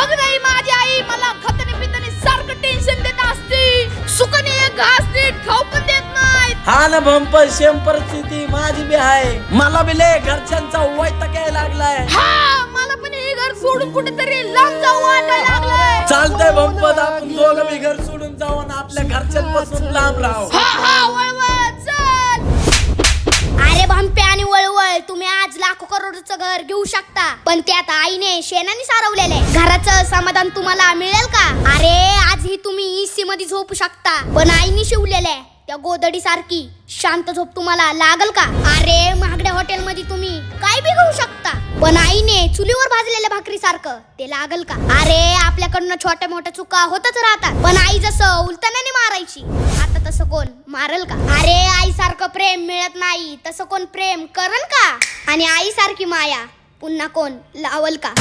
बघ नाही माझी आई मला खतने पितने सारखं टेन्शन देत असते. सुकने घास नीट खाऊ पण देत नाही. हा ना भंपर सेम परिस्थिती माझी बी आहे. मला बी लय घरच्यांचा वैताग यायला लागलाय. हा मला पण हे घर सोडून कुठेतरी लांब जाऊ वाटायला लागलंय. चालतंय भंपत आपण दोघं बी घर सोडून जाऊ आणि आपल्या घरच्यांपासून लांब राहू. हा हा लाखो घर घेऊ शकता. पण त्यात आईने शेणाने सारवलेले घराचं समाधान तुम्हाला मिळेल का? अरे आज ही तुम्ही इसी मध्ये झोपू शकता. पण आईने शिवलेले त्या गोदडी सारखी शांत झोप तुम्हाला लागल का? अरे महागड्या हॉटेल मध्ये तुम्ही काय बी घेऊ शकता. पण आईने चुलीवर भाजलेल्या भाकरी सारखं ते लागल का? अरे आपल्याकडनं छोट्या मोठ्या चुका होतच राहतात. पण आई जसं उलटण्याने मारायची. आता तसं कोण? मारल का? अरे आई सारखं प्रेम मिळत नाही. तसं कोण प्रेम करल का? आणि आई सारखी माया. पुन्हा कोण? लावल का?